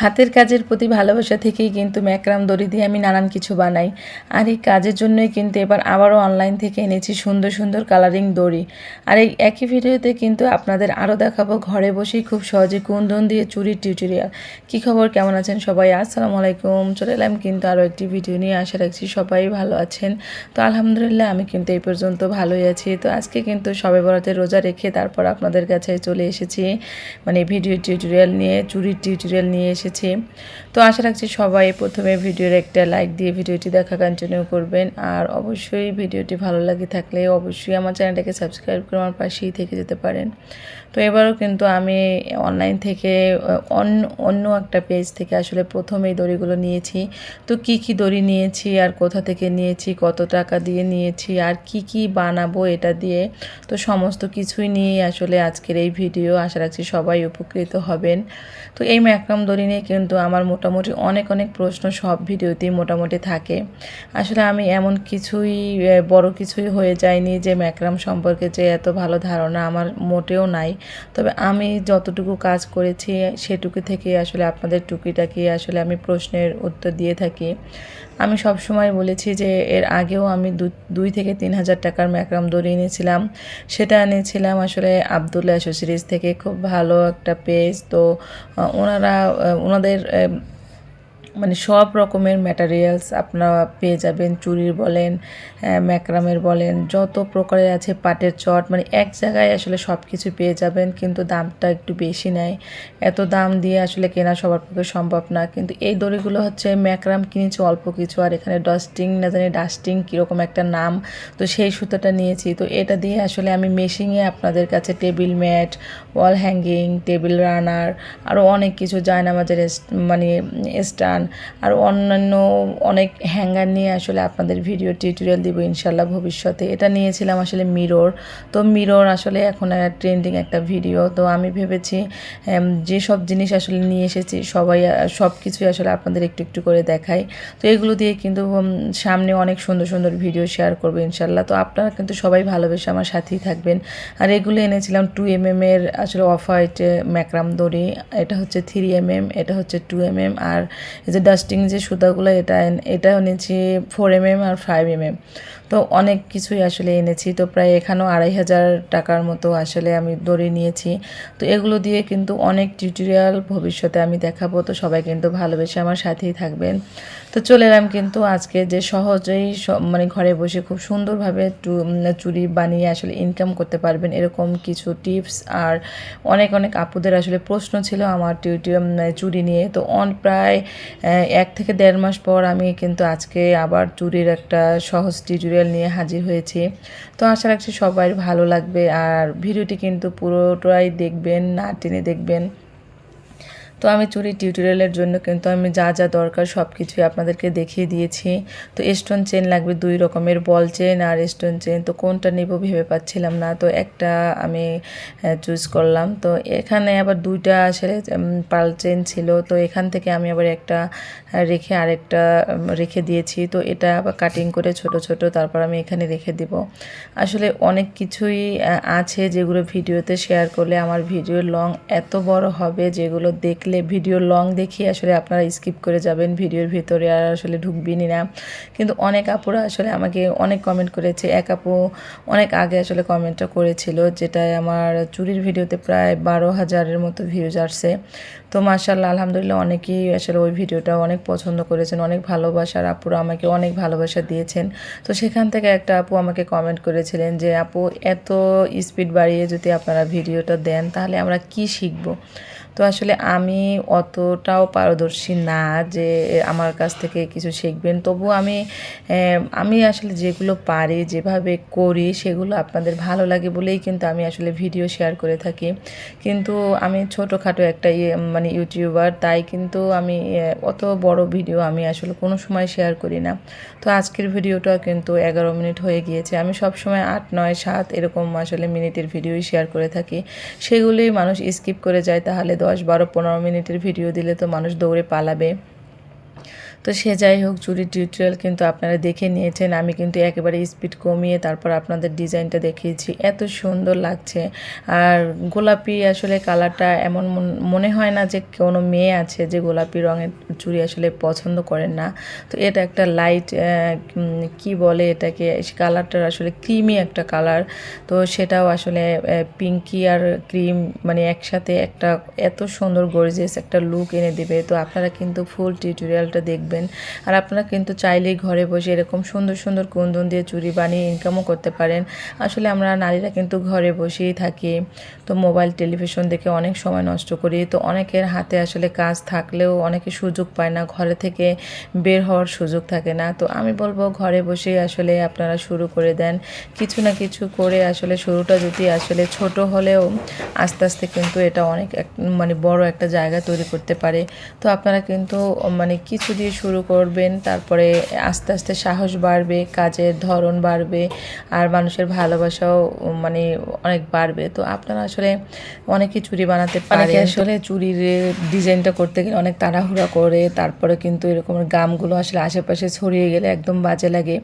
হাতের কাজের প্রতি ভালোবাসা থেকেই কিন্তু ম্যাকরাম দড়ি দিয়ে আমি নানান কিছু বানাই। আর এই কাজের জন্যই কিন্তু এবার আবারও অনলাইন থেকে এনেছি সুন্দর সুন্দর কালারিং দড়ি। আর এই একই ভিডিওতে কিন্তু আপনাদের আরও দেখাবো ঘরে বসেই খুব সহজে কুন্দন দিয়ে চুরির টিউটোরিয়াল কী খবর? কেমন আছেন সবাই? আসসালামু আলাইকুম। চলে এলাম কিন্তু আরও একটি ভিডিও নিয়ে। আশা রাখছি সবাই ভালো আছেন। তো আলহামদুলিল্লাহ আমি কিন্তু এই পর্যন্ত ভালোই আছি। তো আজকে কিন্তু সবে বরাতে রোজা রেখে তারপর আপনাদের কাছে চলে এসেছি। মানে ভিডিও টিউটোরিয়াল নিয়ে, চুরির টিউটোরিয়াল নিয়ে এসেছি। তো আশা রাখছি সবাই প্রথমে ভিডিওর একটা লাইক দিয়ে ভিডিওটি দেখা কন্টিনিউ করবেন। আর অবশ্যই ভিডিওটি ভালো লাগে থাকলে অবশ্যই আমার চ্যানেলটাকে সাবস্ক্রাইব করে আমার পাশেই থেকে যেতে পারেন। তো এবারও কিন্তু আমি অনলাইন থেকে অন্য অন্য একটা পেজ থেকে আসলে প্রথম এই দড়িগুলো নিয়েছি। তো কি কি দড়ি নিয়েছি, আর কোথা থেকে নিয়েছি, কত টাকা দিয়ে নিয়েছি, আর কি কি বানাবো এটা দিয়ে, তো সমস্ত কিছুই নিয়েই আসলে আজকের এই ভিডিও আশা রাখছি সবাই উপকৃত হবেন। তো এই ম্যাক্রাম দড়ি নিয়ে কিন্তু আমার মোটামুটি অনেক অনেক প্রশ্ন সব ভিডিওতেই মোটামুটি থাকে। আসলে আমি এমন কিছুই বড় কিছুই হয়ে যায়নি যে ম্যাক্রাম সম্পর্কে যে এত ভালো ধারণা আমার মোটেও নাই। তবে আমি যতটুকু কাজ করেছি সেটুকু থেকে আসলে আপনাদের টুকিটাকি আসলে আমি প্রশ্নের উত্তর দিয়ে থাকি। আমি সব সময় বলেছি যে এর আগেও আমি দুই থেকে তিন হাজার টাকার ম্যাকরাম দড়ি এনেছিলাম। সেটা এনেছিলাম আসলে আবদুল্লা অ্যাসোসিরিজ থেকে, খুব ভালো একটা পেজ। তো ওনারা ওনাদের মানে সব রকমের ম্যাটারিয়ালস আপনারা পেয়ে যাবেন। চুরির বলেন ম্যাকরামের বলেন, যত প্রকারের আছে পাটের চট মানে এক জায়গায় আসলে সব কিছু পেয়ে যাবেন, কিন্তু দামটা একটু বেশি নেয়। এত দাম দিয়ে আসলে কেনা সবার পক্ষে সম্ভব না। কিন্তু এই দড়িগুলো হচ্ছে ম্যাকরাম কিনেছি অল্প কিছু, আর এখানে ডাস্টিং না জানি ডাস্টিং কীরকম একটা নাম, তো সেই সুতোটা নিয়েছি। তো এটা দিয়ে আসলে আমি মেশিংয়ে আপনাদের কাছে table mat wall hanging table runner আরও অনেক কিছু আমাদের মানে স্টান আর অন্যান্য অনেক হ্যাঙ্গার নিয়ে আসলে আপনাদের ভিডিও টিউটোরিয়াল দিব ইনশাল্লাহ ভবিষ্যতে। এটা নিয়েছিলাম আসলে মিরর তো মিরর আসলে এখন ট্রেন্ডিং একটা ভিডিও তো আমি ভেবেছি যে সব জিনিস আসলে নিয়ে এসেছি, সবাই সব কিছুই আসলে আপনাদের একটু একটু করে দেখাই। তো এগুলো দিয়ে কিন্তু সামনে অনেক সুন্দর সুন্দর ভিডিও শেয়ার করব ইনশাল্লাহ তো আপনারা কিন্তু সবাই ভালোবেসে আমার সাথেই থাকবেন। আর এগুলো এনেছিলাম টু এম এম এর আসলে অফ হোয়াইট ম্যাক্রাম দড়ি। এটা হচ্ছে থ্রি এম এম এটা হচ্ছে টু এম এম আর যে ডাস্টিং যে সুতাগুলো এটা এটা এনেছি ফোর এম এম আর ফাইভ এম এম তো অনেক কিছুই আসলে এনেছি। তো প্রায় এখানেও আড়াই হাজার টাকার মতো আসলে আমি দড়ি নিয়েছি। তো এগুলো দিয়ে কিন্তু অনেক টিউটোরিয়াল ভবিষ্যতে আমি দেখাবো। তো সবাই কিন্তু ভালোবেসে আমার সাথেই থাকবেন। তো চলে এলাম কিন্তু আজকে যে সহজেই মানে ঘরে বসে খুব সুন্দরভাবে চুরি বানিয়ে আসলে ইনকাম করতে পারবেন এরকম কিছু টিপস আর অনেক অনেক আপুদের আসলে প্রশ্ন ছিল আমার টিউটিউব চুরি নিয়ে। তো অন প্রায় এক থেকে দেড় মাস পর আমি কিন্তু আজকে আবার চুরির একটা সহজ টিউটোরিয়াল নিয়ে হাজির হয়েছি। তো আশা রাখছি সবাই ভালো লাগবে আর ভিডিওটি কিন্তু পুরোটাই দেখবেন, না টেনে দেখবেন। তো আমি চুরি টিউটোরিয়ালের জন্য কিন্তু আমি যা যা দরকার সব কিছুই আপনাদেরকে দেখিয়ে দিয়েছি। তো স্টোন চেন লাগবে দুই রকমের বল চেন আর স্টোন চেন তো কোনটা নেব ভেবে পাচ্ছিলাম না। তো একটা আমি চুজ করলাম। তো এখানে আবার দুইটা আসলে পাল চেন ছিল। তো এখান থেকে আমি আবার একটা রেখে আরেকটা রেখে দিয়েছি। তো এটা আবার কাটিং করে ছোট ছোট তারপর আমি এখানে রেখে দিব। আসলে অনেক কিছুই আছে যেগুলো ভিডিওতে শেয়ার করলে আমার ভিডিও লং এত বড় হবে যেগুলো দেখলে ভিডিও লং দেখি আসলে আপনারা স্কিপ করে যাবেন, ভিডিওর ভিতরে আর আসলে ঢুকবেনই না। কিন্তু অনেক আপুরা আসলে আমাকে অনেক কমেন্ট করেছে। এক আপু অনেক আগে আসলে কমেন্টটা করেছিল যেটায় আমার চুরির ভিডিওতে প্রায় বারো হাজারের মতো ভিউজ আসছে। তো মার্শাল্লাহ আলহামদুলিল্লাহ অনেকেই আসলে ওই ভিডিওটা অনেক পছন্দ করেছেন, অনেক ভালোবাসার আপুরা আমাকে অনেক ভালোবাসা দিয়েছেন। তো সেখান থেকে একটা আপু আমাকে কমেন্ট করেছিলেন যে, আপু, এত স্পিড বাড়িয়ে যদি আপনারা ভিডিওটা দেন, তাহলে আমরা কি শিখব? তো আসলে আমি অতটাও পারদর্শী না যে আমার কাছ থেকে কিছু শিখবেন। তবু আমি আমি আসলে যেগুলো পারি, যেভাবে করি, সেগুলো আপনাদের ভালো লাগে বলেই কিন্তু আমি আসলে ভিডিও শেয়ার করে থাকি। কিন্তু আমি ছোটোখাটো একটা ইয়ে মানে ইউটিউবার, তাই কিন্তু আমি অত বড় ভিডিও আমি আসলে কোনো সময় শেয়ার করি না। তো আজকের ভিডিওটা কিন্তু এগারো মিনিট হয়ে গিয়েছে। আমি সব সময় আট, নয়, সাত এরকম আসলে মিনিটের ভিডিওই শেয়ার করে থাকি। সেগুলোই মানুষ স্কিপ করে যায়, তাহলে দশ বারো পনেরো মিনিটের ভিডিও দিলে তো মানুষ দৌড়ে পালাবে। তো সে যাই হোক চুরির টিউটোরিয়াল কিন্তু আপনারা দেখে নিয়েছেন। আমি কিন্তু একেবারে স্পিড কমিয়ে তারপর আপনাদের ডিজাইনটা দেখিয়েছি। এত সুন্দর লাগছে। আর গোলাপি আসলে কালারটা এমন মন- হয় না যে কোনো মেয়ে আছে যে গোলাপি রঙের চুড়ি আসলে পছন্দ করেন না। তো এটা একটা লাইট কি বলে এটাকে? কালারটার আসলে ক্রিমি একটা কালার। তো সেটাও আসলে পিঙ্কি আর ক্রিম মানে একসাথে একটা এত সুন্দর গর্জিয়াস একটা লুক এনে দেবে। তো আপনারা কিন্তু ফুল টিউটোরিয়ালটা দেখবেন। আর আপনারা কিন্তু চাইলেই ঘরে বসে এরকম সুন্দর সুন্দর কুন্দন দিয়ে চুরি বানিয়ে ইনকামও করতে পারেন। আসলে আমরা নারীরা কিন্তু ঘরে বসেই থাকি। তো মোবাইল টেলিভিশন দেখে অনেক সময় নষ্ট করি। তো অনেকের হাতে আসলে কাজ থাকলেও অনেকে সুযোগ পায় না। ঘরে থেকে বের হওয়ার সুযোগ থাকে না। তো আমি বলব ঘরে বসে আসলে আপনারা শুরু করে দেন। কিছু না কিছু করে আসলে শুরুটা যদি আসলে ছোট হলেও আস্তে আস্তে কিন্তু এটা অনেক মানে বড় একটা জায়গা তৈরি করতে পারে। তো আপনারা কিন্তু মানে কিছু দিয়ে করবেন তারপরে আস্তে আস্তে সাহস বাড়বে কাজের ধরন বাড়বে আর মানুষের ভালোবাসাও মানে অনেক বাড়বে। তো আপনারা আসলে অনেকে চুরি বানাতে পারে আসলে চুরির ডিজাইনটা করতে গেলে অনেক তাড়াহুড়া করে তারপরে কিন্তু এরকম গামগুলো আসলে আশেপাশে ছড়িয়ে গেলে একদম বাজে লাগে।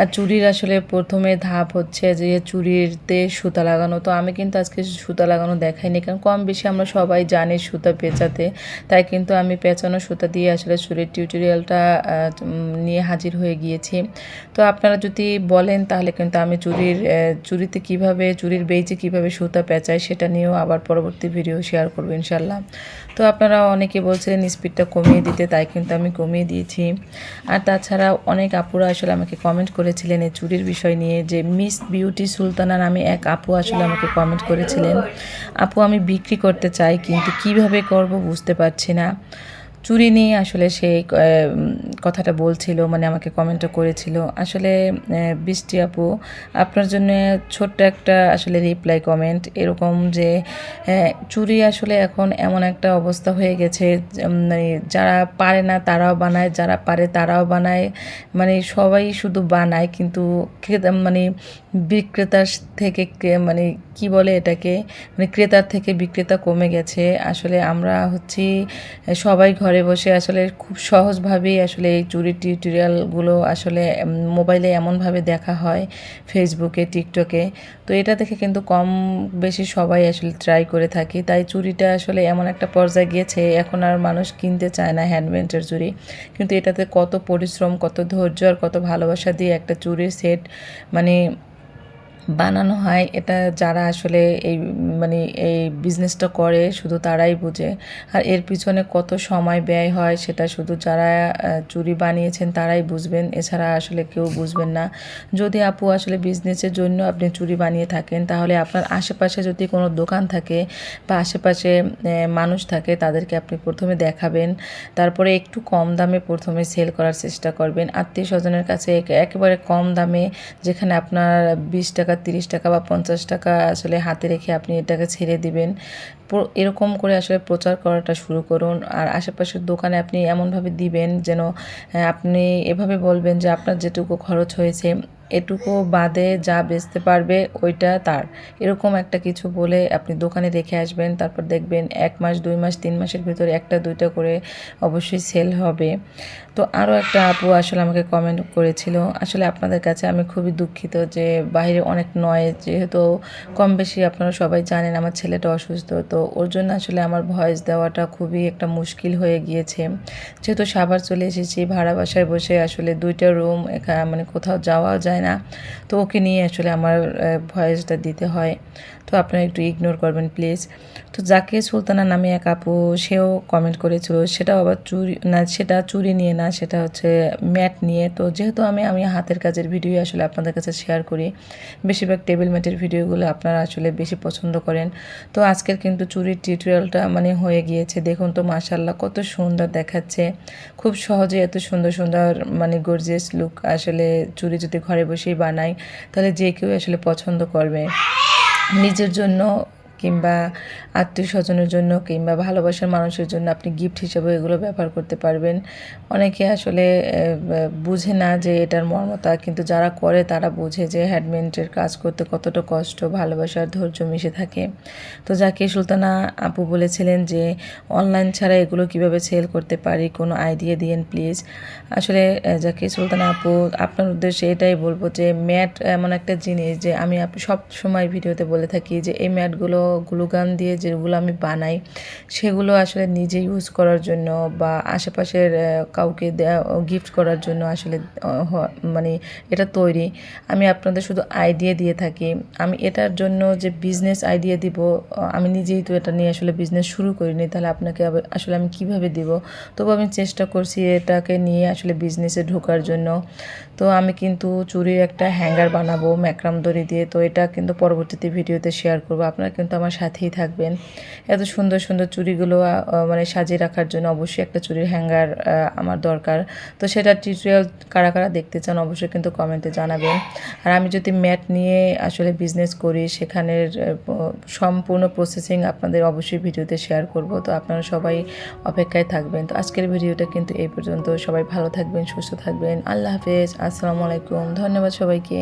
আর চুরির আসলে প্রথমে ধাপ হচ্ছে যে চুরিতে সুতা লাগানো। তো আমি কিন্তু আজকে সুতা লাগানো দেখাইনি কারণ কম বেশি আমরা সবাই জানি সুতা পেঁচাতে। তাই কিন্তু আমি পেঁচানো সুতা দিয়ে আসলে চুরির টিউটোরিয়ালটা নিয়ে হাজির হয়ে গিয়েছি। তো আপনারা যদি বলেন তাহলে কিন্তু আমি চুরির চুরিতে কীভাবে, চুরির বেইজে কীভাবে সুতা পেঁচাই সেটা নিয়েও আবার পরবর্তী ভিডিও শেয়ার করব ইনশাল্লাহ তো আপনারা অনেকে বলছিলেন স্পিডটা কমিয়ে দিতে, তাই কিন্তু আমি কমিয়ে দিয়েছি। আর তাছাড়া অনেক আপুরা আসলে আমাকে কমেন্ট করেছিলেন এই চুরির বিষয় নিয়ে যে মিস বিউটি সুলতানা নামে এক আপু আসলে আমাকে কমেন্ট করেছিলেন। আপু আমি বিক্রি করতে চাই, কিন্তু কীভাবে করব বুঝতে পারছি না। চুরি নিয়ে আসলে সেই কথাটা বলছিল মানে আমাকে কমেন্টও করেছিল। আসলে বৃষ্টি আপু, আপনার জন্য ছোট্ট একটা আসলে রিপ্লাই কমেন্ট এরকম যে চুরি আসলে এখন এমন একটা অবস্থা হয়ে গেছে মানে যারা পারে না তারাও বানায়, যারা পারে তারাও বানায় মানে সবাই শুধু বানায়, কিন্তু মানে বিক্রেতার থেকে মানে কি বলে এটাকে মানে ক্রেতার থেকে বিক্রেতা কমে গেছে। আসলে আমরা হচ্ছি, সবাই ঘরে বসে আসলে খুব সহজভাবেই আসলে এই চুরি টিউটোরিয়ালগুলো আসলে মোবাইলে এমনভাবে দেখা হয় ফেসবুকে টিকটকে তো এটা দেখে কিন্তু কম বেশি সবাই আসলে ট্রাই করে থাকি। তাই চুরিটা আসলে এমন একটা পর্যায়ে গিয়েছে, এখন আর মানুষ কিনতে চায় না হ্যান্ডমেডের চুরি। কিন্তু এটাতে কত পরিশ্রম, কত ধৈর্য আর কত ভালোবাসা দিয়ে একটা চুরির সেট মানে বানানো হয়, এটা যারা আসলে এই মানে এই বিজনেসটা করে শুধু তারাই বোঝে। আর এর পিছনে কত সময় ব্যয় হয় সেটা শুধু যারা চুরি বানিয়েছেন তারাই বুঝবেন, এছাড়া আসলে কেউ বুঝবেন না। যদি আপু আসলে বিজনেসের জন্য আপনি চুরি বানিয়ে থাকেন, তাহলে আপনার আশেপাশে যদি কোনো দোকান থাকে বা আশেপাশে মানুষ থাকে, তাদেরকে আপনি প্রথমে দেখাবেন, তারপরে একটু কম দামে প্রথমে সেল করার চেষ্টা করবেন। আত্মীয় স্বজনের কাছে একেবারে কম দামে যেখানে আপনার বিশ টাকা তিরিশ টাকা বা পঞ্চাশ টাকা আসলে হাতে রেখে আপনি এটাকে ছেড়ে দিবেন। এরকম করে আসলে প্রচার করাটা শুরু করুন। আর আশেপাশের দোকানে আপনি এমনভাবে দিবেন যেন আপনি এভাবে বলবেন যে আপনার যেটুকু খরচ হয়েছে এটুকু বাদে যা বেচতে পারবে ওইটা তার। এরকম একটা কিছু বলে আপনি দোকানে রেখে আসবেন, তারপর দেখবেন এক মাস, দুই মাস, তিন মাসের ভিতরে একটা, দুইটা করে অবশ্যই সেল হবে। তো আরও একটা আপু আসলে আমাকে কমেন্ট করেছিল, আসলে আপনাদের কাছে আমি খুবই দুঃখিত যে বাইরে অনেক নয় যেহেতু কম বেশি আপনারা সবাই জানেন আমার ছেলেটা অসুস্থ, তো ওর জন্য আসলে আমার ভয়েস দেওয়াটা খুবই একটা মুশকিল হয়ে গিয়েছে। যেহেতু সাভার চলে এসেছি, ভাড়া বাসায় বসে আসলে দুইটা রুম এখানে মানে কোথাও যাওয়াও যায় না। তো ওকে নিয়ে আসলে আমার ভয়েসটা দিতে হয়। তো আপনারা একটু ইগনোর করবেন প্লিজ তো যাকে সুলতানা নামে এক আপু, সেও কমেন্ট করেছিল সেটাও আবার চুরি, না, সেটা চুরি নিয়ে না, সেটা হচ্ছে ম্যাট নিয়ে। তো যেহেতু আমি আমি হাতের কাজের ভিডিও আসলে আপনাদের কাছে শেয়ার করি, বেশিরভাগ টেবিল ম্যাটের ভিডিওগুলো আপনারা আসলে বেশি পছন্দ করেন। তো আজকের কিন্তু চুরির টিউটোরিয়ালটা মানে হয়ে গিয়েছে। দেখুন তো মাশাল্লাহ কত সুন্দর দেখাচ্ছে। খুব সহজে এত সুন্দর সুন্দর মানে গর্জিয়াস লুক আসলে চুরি যদি ঘরে বসেই বানাই তাহলে যে কেউ আসলে পছন্দ করবে। নিজের জন্য কিংবা আত্মীয় স্বজনের জন্য কিংবা ভালোবাসার মানুষের জন্য আপনি গিফট হিসেবে এগুলো ব্যবহার করতে পারবেন। অনেকে আসলে বুঝে না যে এটার মর্মতা, কিন্তু যারা করে তারা বোঝে যে হ্যান্ডমেন্টের কাজ করতে কতটা কষ্ট ভালোবাসার ধৈর্য মিশে থাকে। তো যাকে সুলতানা আপু বলেছিলেন যে অনলাইন ছাড়া এগুলো কীভাবে সেল করতে পারি? কোনো আইডিয়া দিয়েন প্লিজ আসলে যাকে সুলতানা আপু, আপনার উদ্দেশ্যে এটাই বলব যে, ম্যাট এমন একটা জিনিস যে, আমি সব সময় ভিডিওতে বলে থাকি যে, এই ম্যাটগুলো গ্লুগান দিয়ে যেগুলো আমি বানাই, সেগুলো আসলে নিজে ইউজ করার জন্য বা আশেপাশের কাউকে গিফট করার জন্য আসলে মানে এটা তৈরি। আমি আপনাদের শুধু আইডিয়া দিয়ে থাকি। আমি এটার জন্য যে বিজনেস আইডিয়া দিব আমি নিজেই তো এটা নিয়ে আসলে বিজনেস শুরু করিনি, তাহলে আপনাকে আসলে আমি কীভাবে দিব? তবু আমি চেষ্টা করছি এটাকে নিয়ে আসলে বিজনেসে ঢোকার জন্য। তো আমি কিন্তু চুরির একটা হ্যাঙ্গার বানাবো, ম্যাক্রাম দড়ি দিয়ে। তো এটা কিন্তু পরবর্তীতে ভিডিওতে শেয়ার করব। আপনারা কিন্তু আমার সাথেই থাকবেন। এত সুন্দর সুন্দর চুড়িগুলো মানে সাজিয়ে রাখার জন্য অবশ্যই একটা চুরির হ্যাঙ্গার আমার দরকার। তো সেটা টিউটোরিয়াল কারা কারা দেখতে চান অবশ্যই কিন্তু কমেন্টে জানাবেন। আর আমি যদি ম্যাট নিয়ে আসলে বিজনেস করি, সেখানের সম্পূর্ণ প্রসেসিং আপনাদের অবশ্যই ভিডিওতে শেয়ার করব। তো আপনারা সবাই অপেক্ষায় থাকবেন। তো আজকের ভিডিওটা কিন্তু এই পর্যন্ত। সবাই ভালো থাকবেন, সুস্থ থাকবেন। আল্লাহ হাফেজ। আসসালামু আলাইকুম। ধন্যবাদ সবাইকে।